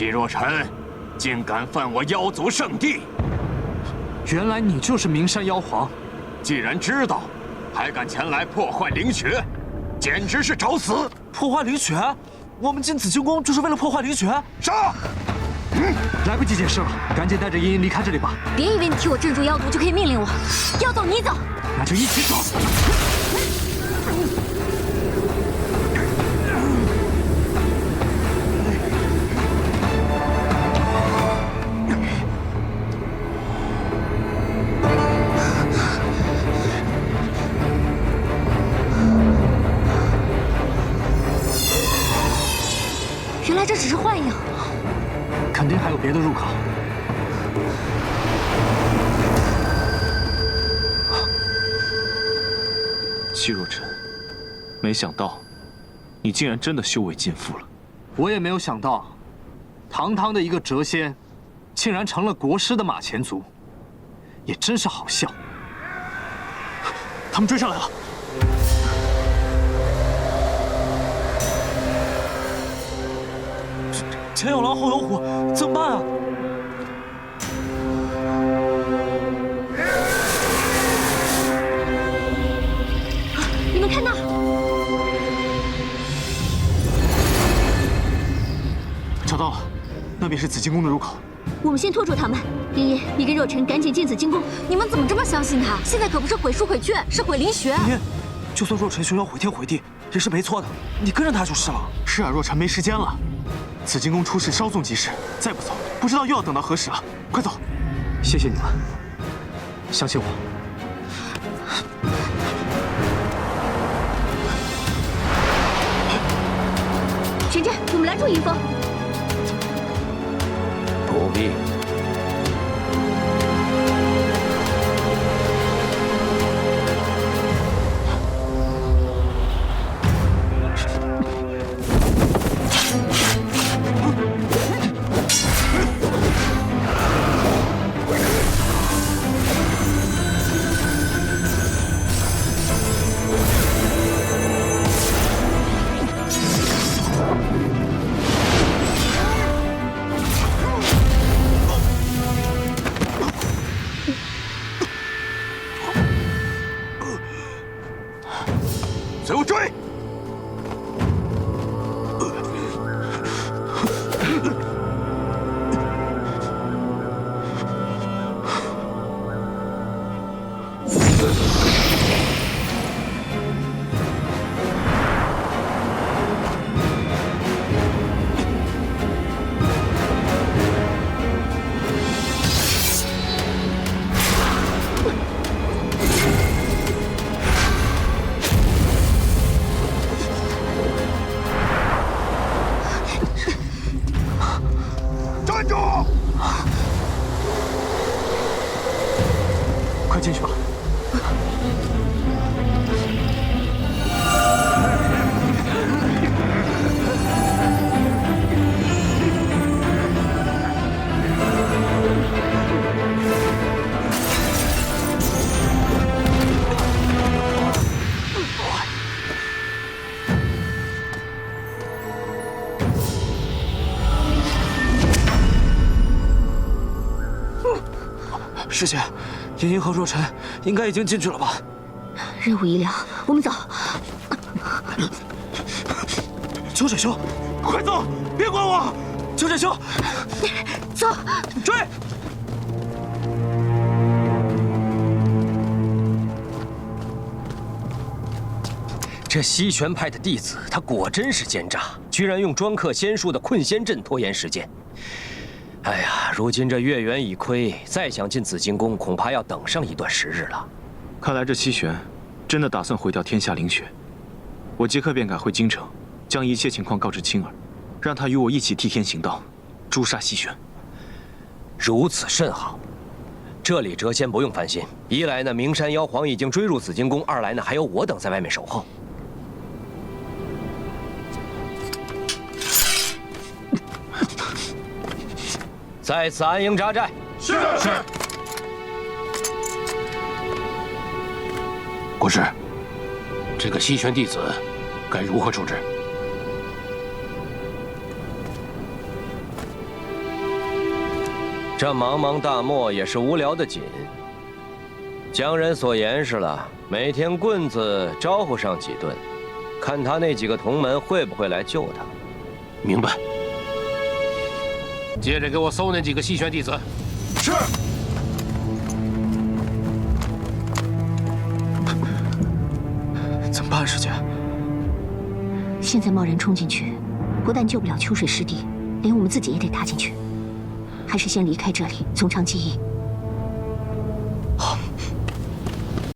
季若尘，竟敢犯我妖族圣地！原来你就是名山妖皇。既然知道，还敢前来破坏灵穴，简直是找死！破坏灵穴？我们进紫金宫就是为了破坏灵穴？杀！来不及解释了，赶紧带着茵茵离开这里吧。别以为你替我镇住妖毒就可以命令我，要走你走，那就一起走。还有别的入口。季若尘，没想到你竟然真的修为尽复了。我也没有想到，堂堂的一个谪仙，竟然成了国师的马前卒，也真是好笑。他们追上来了。前有狼，后有虎，怎么办啊？你们看那，找到了，那便是紫金宫的入口。我们先拖住他们。茵茵，你跟若尘赶紧进紫金宫。你们怎么这么相信他？现在可不是毁书毁卷，是毁灵穴。茵茵，就算若尘凶要毁天毁地，也是没错的。你跟着他就是了。是啊，若尘没时间了。紫金宫出事稍纵即逝，再不走，不知道又要等到何时了。快走！谢谢你们，相信我。玄真，我们拦住云峰。不必。快进去吧。师姐，茵茵和若尘应该已经进去了吧？任务已了，我们走。九水兄，快走，别管我！九水兄，走，追！这西玄派的弟子，他果真是奸诈，居然用专克仙术的困仙阵拖延时间。哎呀，如今这月圆已亏，再想进紫金宫，恐怕要等上一段时日了。看来这西玄真的打算毁掉天下灵穴。我即刻便赶回京城，将一切情况告知青儿，让他与我一起替天行道，诛杀西玄。如此甚好。这里谪仙不用烦心，一来呢，名山妖皇已经追入紫金宫；二来呢，还有我等在外面守候。在此安营扎寨。是是。国师，这个西玄弟子该如何处置？这茫茫大漠也是无聊的紧。江人所言是了，每天棍子招呼上几顿，看他那几个同门会不会来救他。明白。接着给我搜那几个西玄弟子。是。怎么办，师姐？现在贸然冲进去，不但救不了秋水师弟，连我们自己也得搭进去。还是先离开这里，从长计议。